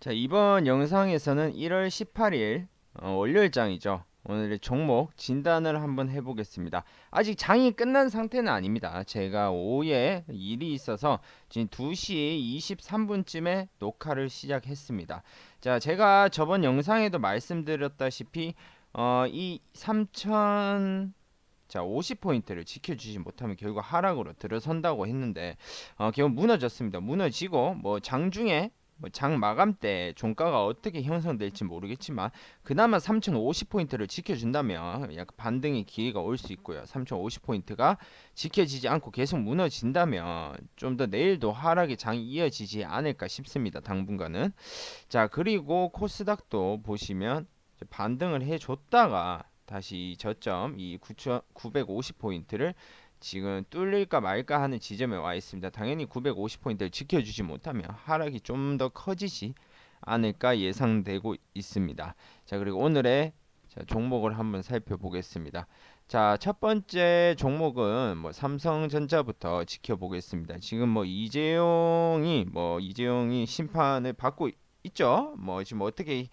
자, 이번 영상에서는 1월 18일 어, 월요일장이죠. 오늘의 종목 진단을 한번 해보겠습니다. 아직 장이 끝난 상태는 아닙니다. 제가 오후에 일이 있어서 지금 2시 23분쯤에 녹화를 시작했습니다. 자, 제가 저번 영상에도 말씀드렸다시피 어, 이3000 자, 50포인트를 지켜주지 못하면 결국 하락으로 들어선다고 했는데 어, 결국 무너졌습니다. 무너지고 뭐 장중에 뭐 장 마감 때 종가가 어떻게 형성될지 모르겠지만 그나마 3050포인트를 지켜준다면 약간 반등의 기회가 올 수 있고요. 3050포인트가 지켜지지 않고 계속 무너진다면 좀 더 내일도 하락의 장이 이어지지 않을까 싶습니다. 당분간은. 자, 그리고 코스닥도 보시면 반등을 해줬다가 다시 저점 이 950포인트를 지금 뚫릴까 말까 하는 지점에 와 있습니다. 당연히 950포인트를 지켜주지 못하면 하락이 좀 더 커지지 않을까 예상되고 있습니다. 자 그리고 오늘의 자, 종목을 한번 살펴보겠습니다. 자, 첫 번째 종목은 뭐 삼성전자부터 지켜보겠습니다. 지금 뭐 이재용이 뭐 이재용이 심판을 받고 있죠. 뭐 지금 어떻게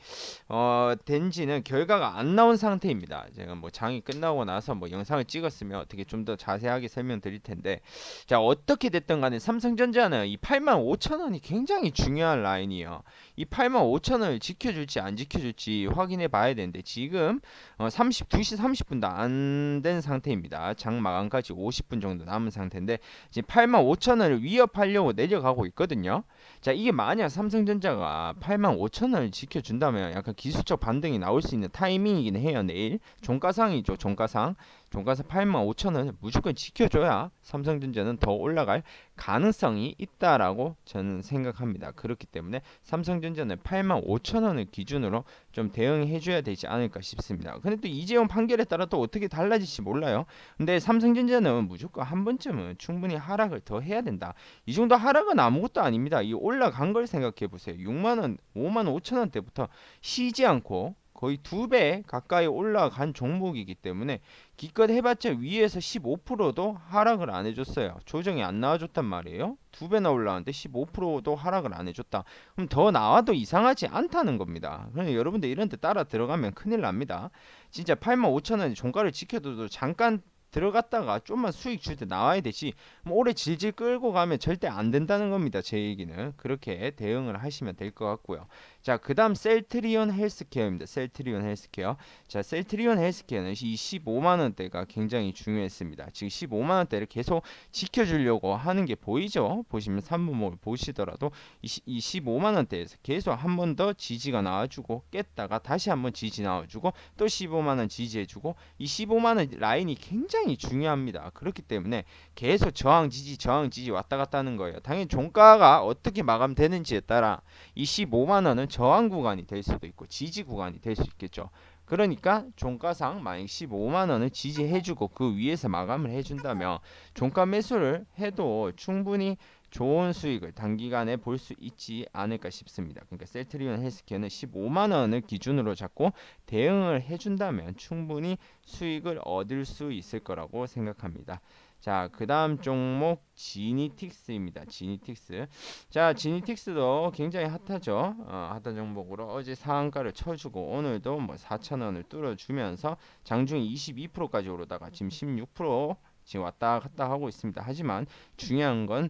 어 된지는 결과가 안 나온 상태입니다. 제가 뭐 장이 끝나고 나서 뭐 영상을 찍었으면 어떻게 좀 더 자세하게 설명드릴 텐데 자 어떻게 됐든 간에 삼성전자는 이 8만 5천 원이 굉장히 중요한 라인이에요. 이 8만 5천 원을 지켜줄지 안 지켜줄지 확인해 봐야 되는데 지금 어 32시 30분도 안 된 상태입니다. 장 마감까지 50분 정도 남은 상태인데 지금 8만 5천 원을 위협하려고 내려가고 있거든요. 자 이게 만약 삼성전자가 8만 5천 원을 지켜준다면 약간 기술적 반등이 나올 수 있는 타이밍이긴 해요 내일. 종가상이죠 종가상 종가상 8만 5천 원을 무조건 지켜줘야 삼성전자는 더 올라갈 가능성이 있다라고 저는 생각합니다. 그렇기 때문에 삼성전자는 8만 5천 원을 기준으로 좀 대응해 줘야 되지 않을까 싶습니다. 근데 또 이재용 판결에 따라 또 어떻게 달라질지 몰라요. 근데 삼성전자는 무조건 한 번쯤은 충분히 하락을 더 해야 된다. 이 정도 하락은 아무것도 아닙니다. 이 올라간 걸 생각해 보세요. 6만 원, 5만 5천 원 대부터 쉬지 않고 거의 두 배 가까이 올라간 종목이기 때문에 기껏 해봤자 위에서 15%도 하락을 안 해줬어요. 조정이 안 나와줬단 말이에요. 두 배나 올라왔는데 15%도 하락을 안 해줬다. 그럼 더 나와도 이상하지 않다는 겁니다. 그러니 여러분들 이런 데 따라 들어가면 큰일 납니다. 진짜 8만 5천 원 종가를 지켜도 잠깐 들어갔다가 좀만 수익 줄 때 나와야 되지 뭐 오래 질질 끌고 가면 절대 안 된다는 겁니다 제 얘기는 그렇게 대응을 하시면 될 것 같고요 자 그 다음 셀트리온 헬스케어입니다 셀트리온 헬스케어 자 셀트리온 헬스케어는 이 15만원대가 굉장히 중요했습니다 지금 15만원대를 계속 지켜주려고 하는 게 보이죠 보시면 3분목을 보시더라도 이, 이 15만원대에서 계속 한 번 더 지지가 나와주고 깼다가 다시 한 번 지지 나와주고 또 15만원 지지해주고 이 15만원 라인이 굉장히 중요합니다. 그렇기 때문에 계속 저항 지지 저항 지지 왔다 갔다 하는 거예요. 당연히 종가가 어떻게 마감되는지에 따라 이 15만 원은 저항 구간이 될 수도 있고 지지 구간이 될 수 있겠죠. 그러니까 종가상 만약 15만 원을 지지해주고 그 위에서 마감을 해준다면 종가 매수를 해도 충분히 좋은 수익을 단기간에 볼 수 있지 않을까 싶습니다. 그러니까 셀트리온 헬스케어는 15만 원을 기준으로 잡고 대응을 해준다면 충분히 수익을 얻을 수 있을 거라고 생각합니다. 자, 그 다음 종목 지니틱스입니다. 지니틱스. 자, 지니틱스도 굉장히 핫하죠. 어, 핫한 종목으로 어제 상한가를 쳐주고 오늘도 뭐 4천원을 뚫어주면서 장중에 22%까지 오르다가 지금 16% 지금 왔다 갔다 하고 있습니다. 하지만 중요한 건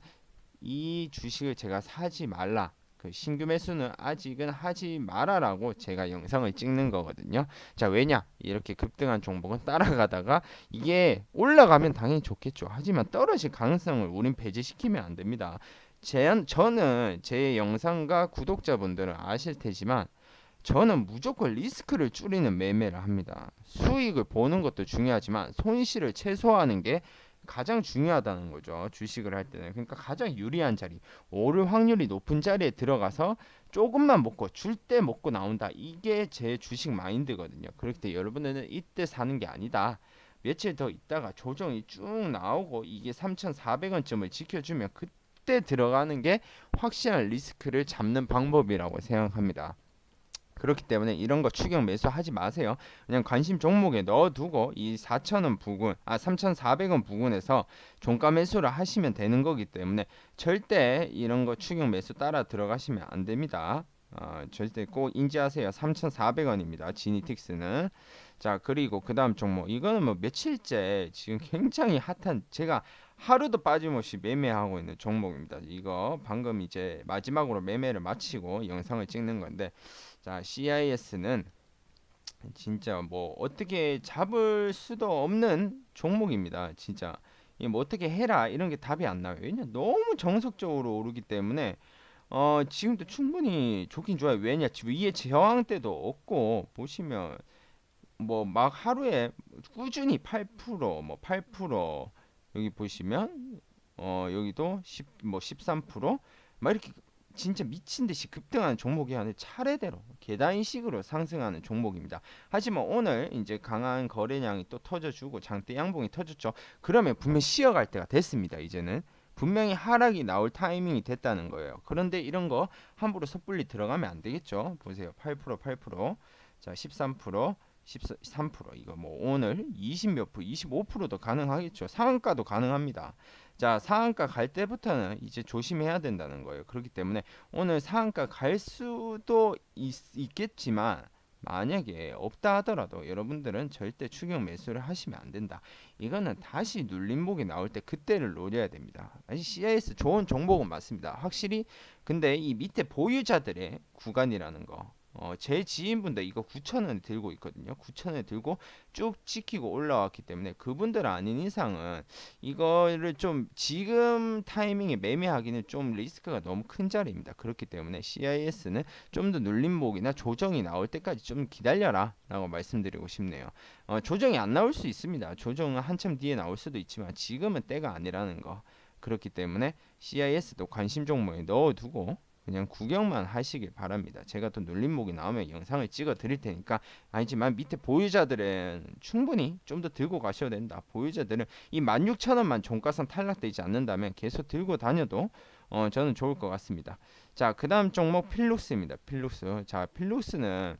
이 주식을 제가 사지 말라. 그 신규 매수는 아직은 하지 말아라고 제가 영상을 찍는 거거든요. 자, 왜냐? 이렇게 급등한 종목은 따라가다가 이게 올라가면 당연히 좋겠죠. 하지만 떨어질 가능성을 우린 배제시키면 안 됩니다. 제, 저는 제 영상과 구독자분들은 아실 테지만 저는 무조건 리스크를 줄이는 매매를 합니다. 수익을 보는 것도 중요하지만 손실을 최소화하는 게 가장 중요하다는 거죠. 주식을 할 때는. 그러니까 가장 유리한 자리, 오를 확률이 높은 자리에 들어가서 조금만 먹고 줄 때 먹고 나온다. 이게 제 주식 마인드거든요. 그렇기 때문에 여러분들은 이때 사는 게 아니다. 며칠 더 있다가 조정이 쭉 나오고 이게 3,400원쯤을 지켜주면 그때 들어가는 게 확실한 리스크를 잡는 방법이라고 생각합니다. 그렇기 때문에 이런 거 추격 매수하지 마세요. 그냥 관심 종목에 넣어두고 이 4,000원 부근, 아 3,400원 부근에서 종가 매수를 하시면 되는 거기 때문에 절대 이런 거 추격 매수 따라 들어가시면 안 됩니다. 어, 절대 꼭 인지하세요. 3,400원입니다. 지니틱스는 자 그리고 그 다음 종목 이거는 뭐 며칠째 지금 굉장히 핫한 제가 하루도 빠짐없이 매매하고 있는 종목입니다. 이거 방금 이제 마지막으로 매매를 마치고 영상을 찍는 건데 자 CIS는 진짜 뭐 어떻게 잡을 수도 없는 종목입니다. 진짜 이뭐 어떻게 해라 이런 게 답이 안 나와요. 왜냐 너무 정석적으로 오르기 때문에 어 지금도 충분히 좋긴 좋아요. 왜냐 지금 위에 저항 때도 없고 보시면 뭐 막 하루에 꾸준히 8%뭐 8% 여기 보시면 어 여기도 10 뭐 13%막 이렇게 진짜 미친 듯이 급등하는 종목이 아니라 차례대로 계단식으로 상승하는 종목입니다. 하지만 오늘 이제 강한 거래량이 또 터져주고 장대 양봉이 터졌죠. 그러면 분명 쉬어갈 때가 됐습니다. 이제는 분명히 하락이 나올 타이밍이 됐다는 거예요. 그런데 이런 거 함부로 섣불리 들어가면 안 되겠죠. 보세요. 8% 8%. 자, 13% 13% 이거 뭐 오늘 20 몇 프로 25%도 가능하겠죠 상한가도 가능합니다 자 상한가 갈 때부터는 이제 조심해야 된다는 거예요 그렇기 때문에 오늘 상한가 갈 수도 있, 있겠지만 만약에 없다 하더라도 여러분들은 절대 추격 매수를 하시면 안 된다. 이거는 다시 눌림목이 나올 때 그때를 노려야 됩니다. 아직 CIS 좋은 종목은 맞습니다. 확실히 근데 이 밑에 보유자들의 구간이라는 거 어, 제 지인분들 이거 9,000원에 들고 있거든요. 9,000원에 들고 쭉 지키고 올라왔기 때문에 그분들 아닌 이상은 이거를 좀 지금 타이밍에 매매하기는 좀 리스크가 너무 큰 자리입니다. 그렇기 때문에 CIS는 좀 더 눌림목이나 조정이 나올 때까지 좀 기다려라 라고 말씀드리고 싶네요. 어, 조정이 안 나올 수 있습니다. 조정은 한참 뒤에 나올 수도 있지만 지금은 때가 아니라는 거. 그렇기 때문에 CIS도 관심 종목에 넣어두고 그냥 구경만 하시길 바랍니다. 제가 또 눌림목이 나오면 영상을 찍어 드릴 테니까 아니지만 밑에 보유자들은 충분히 좀 더 들고 가셔야 된다. 보유자들은 이 16,000원만 종가상 탈락되지 않는다면 계속 들고 다녀도 어, 저는 좋을 것 같습니다. 자, 그 다음 종목 필룩스입니다. 필룩스. 자, 필룩스는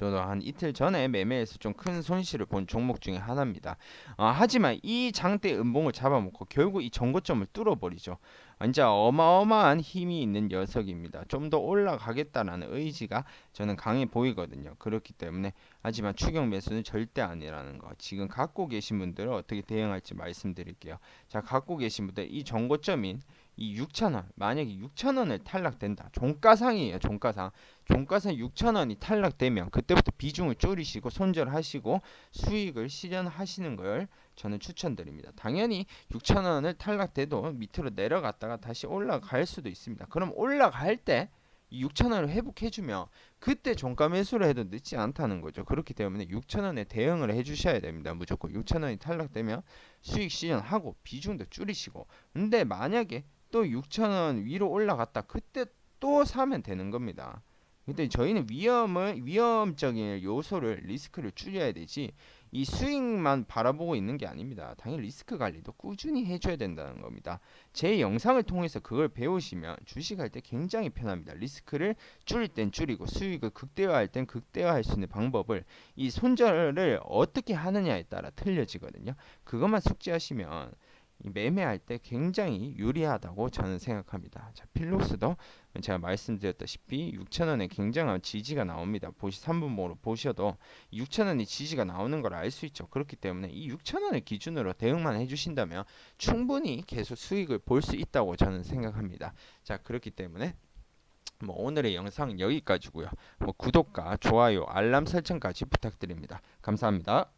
저도 한 이틀 전에 매매해서 좀 큰 손실을 본 종목 중에 하나입니다. 어, 하지만 이 장대 음봉을 잡아먹고 결국 이 정고점을 뚫어버리죠. 진짜 어마어마한 힘이 있는 녀석입니다. 좀 더 올라가겠다라는 의지가 저는 강해 보이거든요. 그렇기 때문에 하지만 추격 매수는 절대 아니라는 거. 지금 갖고 계신 분들은 어떻게 대응할지 말씀드릴게요. 자, 갖고 계신 분들 이 정고점인 이 6,000원 만약에 6,000원을 탈락된다. 종가상이에요. 종가상. 종가상 6,000원이 탈락되면 그때부터 비중을 줄이시고 손절하시고 수익을 실현하시는 걸 저는 추천드립니다. 당연히 6,000원을 탈락돼도 밑으로 내려갔다가 다시 올라갈 수도 있습니다. 그럼 올라갈 때 6,000원을 회복해주면 그때 종가 매수를 해도 늦지 않다는 거죠. 그렇기 때문에 6,000원에 대응을 해주셔야 됩니다. 무조건 6,000원이 탈락되면 수익 실현하고 비중도 줄이시고 근데 만약에 또 6,000원 위로 올라갔다 그때 또 사면 되는 겁니다. 근데 저희는 위험을 위험적인 요소를 리스크를 줄여야 되지 이 수익만 바라보고 있는 게 아닙니다. 당연히 리스크 관리도 꾸준히 해줘야 된다는 겁니다. 제 영상을 통해서 그걸 배우시면 주식할 때 굉장히 편합니다. 리스크를 줄일 땐 줄이고 수익을 극대화할 땐 극대화할 수 있는 방법을 이 손절을 어떻게 하느냐에 따라 틀려지거든요. 그것만 숙지하시면 매매할 때 굉장히 유리하다고 저는 생각합니다. 자, 필록스도 제가 말씀드렸다시피 6천원에 굉장한 지지가 나옵니다. 보시 3분모로 보셔도 6천원이 지지가 나오는 걸 알 수 있죠. 그렇기 때문에 이 6천원을 기준으로 대응만 해주신다면 충분히 계속 수익을 볼 수 있다고 저는 생각합니다. 자, 그렇기 때문에 뭐 오늘의 영상 여기까지고요. 뭐 구독과 좋아요, 알람 설정까지 부탁드립니다. 감사합니다.